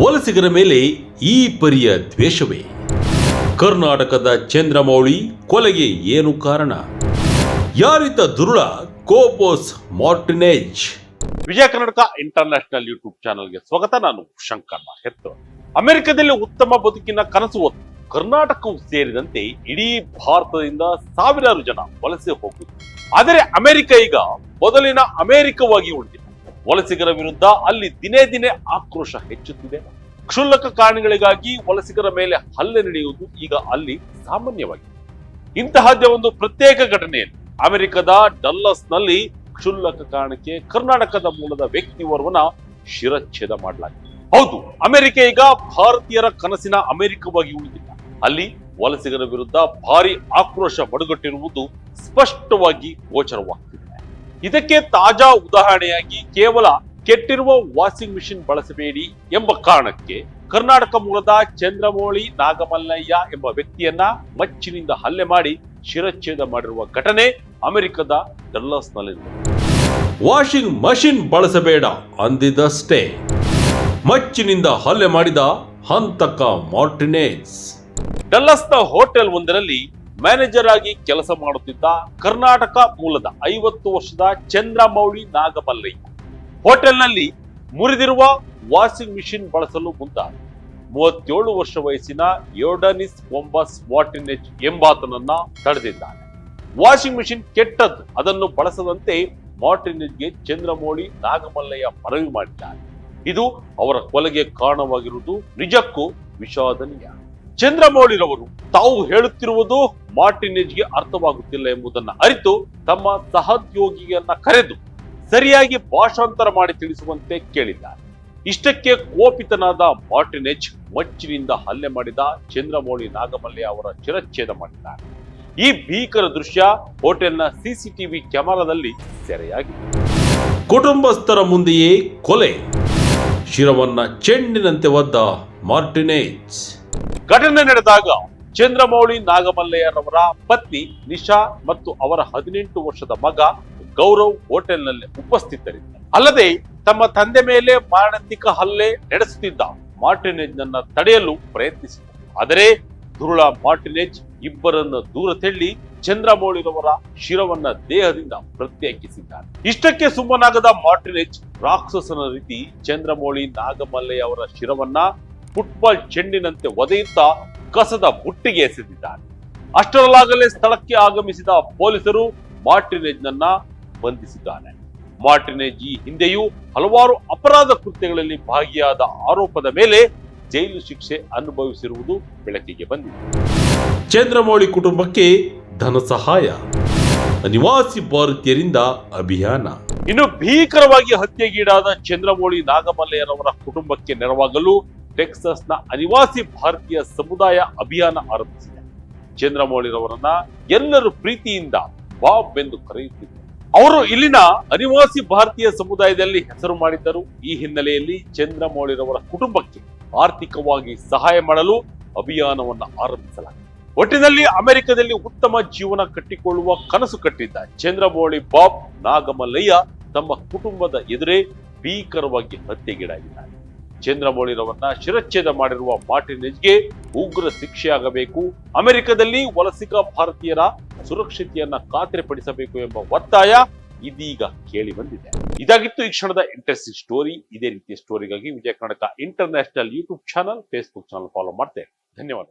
ವಲಸಿಗರ ಮೇಲೆ ಈ ಪರಿಯ ದ್ವೇಷವೇ? ಕರ್ನಾಟಕದ ಚಂದ್ರಮೌಳಿ ಕೊಲೆಗೆ ಏನು ಕಾರಣ? ಯಾರಿತ ದುರುಳ ಕೋಪೋಸ್ Martinez? Vijaya Karnataka international YouTube ಚಾನಲ್ಗೆ ಸ್ವಾಗತ. ನಾನು ಶಂಕರ್ ಹೆತ್ತು ಅಮೆರಿಕದಲ್ಲಿ ಉತ್ತಮ ಬದುಕಿನ ಕನಸು ಹೊತ್ತು ಕರ್ನಾಟಕವು ಸೇರಿದಂತೆ ಇಡೀ ಭಾರತದಿಂದ ಸಾವಿರಾರು ಜನ ವಲಸೆ ಹೋಗುವುದು ಆದರೆ ಅಮೆರಿಕ ಈಗ ಮೊದಲಿನ ಅಮೆರಿಕವಾಗಿ ಉಳಿದಿದೆ. ವಲಸಿಗರ ವಿರುದ್ಧ ಅಲ್ಲಿ ದಿನೇ ದಿನೇ ಆಕ್ರೋಶ ಹೆಚ್ಚುತ್ತಿದೆ. ಕ್ಷುಲ್ಲಕ ಕಾರಣಗಳಿಗಾಗಿ ವಲಸಿಗರ ಮೇಲೆ ಹಲ್ಲೆ ನಡೆಯುವುದು ಈಗ ಅಲ್ಲಿ ಸಾಮಾನ್ಯವಾಗಿದೆ. ಇಂತಹದ್ದೇ ಒಂದು ಪ್ರತ್ಯೇಕ ಘಟನೆಯಲ್ಲಿ ಅಮೆರಿಕದ ಡಲ್ಲಸ್ನಲ್ಲಿ ಕ್ಷುಲ್ಲಕ ಕಾರಣಕ್ಕೆ ಕರ್ನಾಟಕದ ಮೂಲದ ವ್ಯಕ್ತಿಯೋರ್ವನ ಶಿರಚ್ಛೇದ ಮಾಡಲಾಗಿದೆ. ಹೌದು, ಅಮೆರಿಕ ಈಗ ಭಾರತೀಯರ ಕನಸಿನ ಅಮೆರಿಕವಾಗಿ ಉಳಿದಿಲ್ಲ. ಅಲ್ಲಿ ವಲಸಿಗರ ವಿರುದ್ಧ ಭಾರಿ ಆಕ್ರೋಶ ಮಡುಗಟ್ಟಿರುವುದು ಸ್ಪಷ್ಟವಾಗಿ ಗೋಚರವಾಗ್ತಿದೆ. ಇದಕ್ಕೆ ತಾಜಾ ಉದಾಹರಣೆಯಾಗಿ ಕೇವಲ ಕೆಟ್ಟಿರುವ ವಾಷಿಂಗ್ ಮಿಷಿನ್ ಬಳಸಬೇಡಿ ಎಂಬ ಕಾರಣಕ್ಕೆ ಕರ್ನಾಟಕ ಮೂಲದ ಚಂದ್ರಮೌಳಿ ನಾಗಮಲ್ಲಯ್ಯ ಎಂಬ ವ್ಯಕ್ತಿಯನ್ನ ಮಚ್ಚಿನಿಂದ ಹಲ್ಲೆ ಮಾಡಿ ಶಿರಚ್ಛೇದ ಮಾಡಿರುವ ಘಟನೆ ಅಮೆರಿಕದ ಡಲ್ಲಸ್ನಲ್ಲಿ ವಾಷಿಂಗ್ ಮಷಿನ್ ಬಳಸಬೇಡ ಅಂದಿದ್ದಷ್ಟೇ ಮಚ್ಚಿನಿಂದ ಹಲ್ಲೆ ಮಾಡಿದ ಹಂತಕ ಮಾರ್ಟಿನೇಸ್ ಡಲ್ಲಸ್ನ ಹೋಟೆಲ್ ಒಂದರಲ್ಲಿ ಮ್ಯಾನೇಜರ್ ಆಗಿ ಕೆಲಸ ಮಾಡುತ್ತಿದ್ದ ಕರ್ನಾಟಕ ಮೂಲದ ಐವತ್ತು ವರ್ಷದ ಚಂದ್ರಮೌಳಿ ನಾಗಮಲ್ಲಯ್ಯ ಹೋಟೆಲ್ನಲ್ಲಿ ಮುರಿದಿರುವ ವಾಷಿಂಗ್ ಮಿಷಿನ್ ಬಳಸಲು ಮುಂದಾದ. ಮೂವತ್ತೇಳು ವರ್ಷ ವಯಸ್ಸಿನ ಯೋಡನಿಸ್ ಒಂಬಸ್ ವಾಟಿನೆಜ್ ಎಂಬಾತನನ್ನ ತಡೆದಿದ್ದಾನೆ. ವಾಷಿಂಗ್ ಮಿಷಿನ್ ಕೆಟ್ಟದ್ದು, ಅದನ್ನು ಬಳಸದಂತೆ ಮಾರ್ಟಿನೆಜ್ಗೆ ಚಂದ್ರಮೌಳಿ ನಾಗಮಲ್ಲಯ್ಯ ಮನವಿ ಮಾಡಿದ್ದಾರೆ. ಇದು ಅವರ ಕೊಲೆಗೆ ಕಾರಣವಾಗಿರುವುದು ನಿಜಕ್ಕೂ ವಿಷಾದನೀಯ. ಚಂದ್ರಮೌಳಿರವರು ತಾವು ಹೇಳುತ್ತಿರುವುದು ಮಾರ್ಟಿನೇಜ್ಗೆ ಅರ್ಥವಾಗುತ್ತಿಲ್ಲ ಎಂಬುದನ್ನ ಅರಿತು ತಮ್ಮ ಸಹದ್ಯೋಗಿಯನ್ನ ಕರೆದು ಸರಿಯಾಗಿ ಭಾಷಾಂತರ ಮಾಡಿ ತಿಳಿಸುವಂತೆ ಕೇಳಿದ್ದಾರೆ. ಇಷ್ಟಕ್ಕೆ ಕೋಪಿತನಾದ ಮಾರ್ಟಿನೇಜ್ ಮಚ್ಚಿನಿಂದ ಹಲ್ಲೆ ಮಾಡಿದ ಚಂದ್ರಮೌಳಿ ನಾಗಮಲ್ಲೆ ಅವರ ಚಿರಚ್ಛೇದ ಮಾಡಿದ್ದಾರೆ. ಈ ಭೀಕರ ದೃಶ್ಯ ಹೋಟೆಲ್ನ ಸಿಸಿಟಿವಿ ಕ್ಯಾಮೆರಾದಲ್ಲಿ ಸೆರೆಯಾಗಿದೆ. ಕುಟುಂಬಸ್ಥರ ಮುಂದೆಯೇ ಕೊಲೆ. ಶಿರವನ್ನ ಚೆಂಡಿನಂತೆ ಒದ್ದ ಮಾರ್ಟಿನೇಜ್. ಘಟನೆ ನಡೆದಾಗ ಚಂದ್ರಮೌಳಿ ನಾಗಮಲ್ಲಯ್ಯರವರ ಪತ್ನಿ ನಿಶಾ ಮತ್ತು ಅವರ ಹದಿನೆಂಟು ವರ್ಷದ ಮಗ ಗೌರವ್ ಹೋಟೆಲ್ನಲ್ಲಿ ಉಪಸ್ಥಿತರಿದ್ದರು. ಅಲ್ಲದೆ ತಮ್ಮ ತಂದೆ ಮೇಲೆ ಮಾರಣಾಂತಿಕ ಹಲ್ಲೆ ನಡೆಸುತ್ತಿದ್ದ ಮಾರ್ಟಿನೇಜ್ ನನ್ನ ತಡೆಯಲು ಪ್ರಯತ್ನಿಸಿದರು. ಆದರೆ ದುರುಳ ಮಾರ್ಟಿನೇಜ್ ಇಬ್ಬರನ್ನು ದೂರ ತಳ್ಳಿ ಚಂದ್ರಮೌಳಿರವರ ಶಿರವನ್ನ ದೇಹದಿಂದ ಪ್ರತ್ಯೇಕಿಸಿದ್ದಾರೆ. ಇಷ್ಟಕ್ಕೆ ಸುಮ್ಮನಾಗದ ಮಾರ್ಟಿನೇಜ್ ರಾಕ್ಷಸನ ರೀತಿ ಚಂದ್ರಮೌಳಿ ನಾಗಮಲ್ಲಯ್ಯ ಅವರ ಶಿರವನ್ನ ಫುಟ್ಬಾಲ್ ಚೆಂಡಿನಂತೆ ಒದೆಯುತ್ತಾ ಕಸದ ಬುಟ್ಟಿಗೆ ಎಸೆದಿದ್ದಾರೆ. ಅಷ್ಟರಲ್ಲಾಗಲೇ ಸ್ಥಳಕ್ಕೆ ಆಗಮಿಸಿದ ಪೊಲೀಸರು ಮಾರ್ಟಿನೇಜ್ನನ್ನ ಬಂಧಿಸಿದ್ದಾರೆ. ಮಾರ್ಟಿನೇಜ್ ಈ ಹಿಂದೆಯೂ ಹಲವಾರು ಅಪರಾಧ ಕೃತ್ಯಗಳಲ್ಲಿ ಭಾಗಿಯಾದ ಆರೋಪದ ಮೇಲೆ ಜೈಲು ಶಿಕ್ಷೆ ಅನುಭವಿಸಿರುವುದು ಬೆಳಕಿಗೆ ಬಂದಿದೆ. ಚಂದ್ರಮೌಳಿ ಕುಟುಂಬಕ್ಕೆ ಧನ ಸಹಾಯ ನಿವಾಸಿ ಭಾರತೀಯರಿಂದ ಅಭಿಯಾನ. ಇನ್ನು ಭೀಕರವಾಗಿ ಹತ್ಯೆಗೀಡಾದ ಚಂದ್ರಮೌಳಿ ನಾಗಮಲ್ಲಯ್ಯರವರ ಕುಟುಂಬಕ್ಕೆ ನೆರವಾಗಲು ಟೆಕ್ಸಸ್ನ ಅನಿವಾಸಿ ಭಾರತೀಯ ಸಮುದಾಯ ಅಭಿಯಾನ ಆರಂಭಿಸಿದೆ. ಚಂದ್ರಮೌಳಿರವರನ್ನ ಎಲ್ಲರೂ ಪ್ರೀತಿಯಿಂದ ಬಾಬ್ ಎಂದು ಕರೆಯುತ್ತಿದ್ದರು. ಅವರು ಇಲ್ಲಿನ ಅನಿವಾಸಿ ಭಾರತೀಯ ಸಮುದಾಯದಲ್ಲಿ ಹೆಸರು ಮಾಡಿದ್ದರು. ಈ ಹಿನ್ನೆಲೆಯಲ್ಲಿ ಚಂದ್ರಮೌಳಿರವರ ಕುಟುಂಬಕ್ಕೆ ಆರ್ಥಿಕವಾಗಿ ಸಹಾಯ ಮಾಡಲು ಅಭಿಯಾನವನ್ನು ಆರಂಭಿಸಲಾಗಿದೆ. ಒಟ್ಟಿನಲ್ಲಿ ಅಮೆರಿಕದಲ್ಲಿ ಉತ್ತಮ ಜೀವನ ಕಟ್ಟಿಕೊಳ್ಳುವ ಕನಸು ಕಟ್ಟಿದ್ದ ಚಂದ್ರಮೌಳಿ ಬಾಬ್ ನಾಗಮಲ್ಲಯ್ಯ ತಮ್ಮ ಕುಟುಂಬದ ಎದುರೇ ಭೀಕರವಾಗಿ ಹತ್ಯೆಗೀಡಾಗಿದ್ದಾರೆ. ಚಂದ್ರಮೌಳಿರವನ್ನ ಶಿರಚ್ಛೇದ ಮಾಡಿರುವ ಮಾರ್ಟಿನೆಜ್ಗೆ ಉಗ್ರ ಶಿಕ್ಷೆಯಾಗಬೇಕು. ಅಮೆರಿಕದಲ್ಲಿ ವಲಸಿಗ ಭಾರತೀಯರ ಸುರಕ್ಷತೆಯನ್ನ ಖಾತ್ರಿಪಡಿಸಬೇಕು ಎಂಬ ಒತ್ತಾಯ ಇದೀಗ ಕೇಳಿ ಬಂದಿದೆ. ಇದಾಗಿತ್ತು ಈ ಕ್ಷಣದ ಇಂಟ್ರೆಸ್ಟಿಂಗ್ ಸ್ಟೋರಿ. ಇದೇ ರೀತಿಯ ಸ್ಟೋರಿಗಾಗಿ Vijaya Karnataka international YouTube channel, Facebook channel follow ಮಾಡ್ತೇವೆ. ಧನ್ಯವಾದ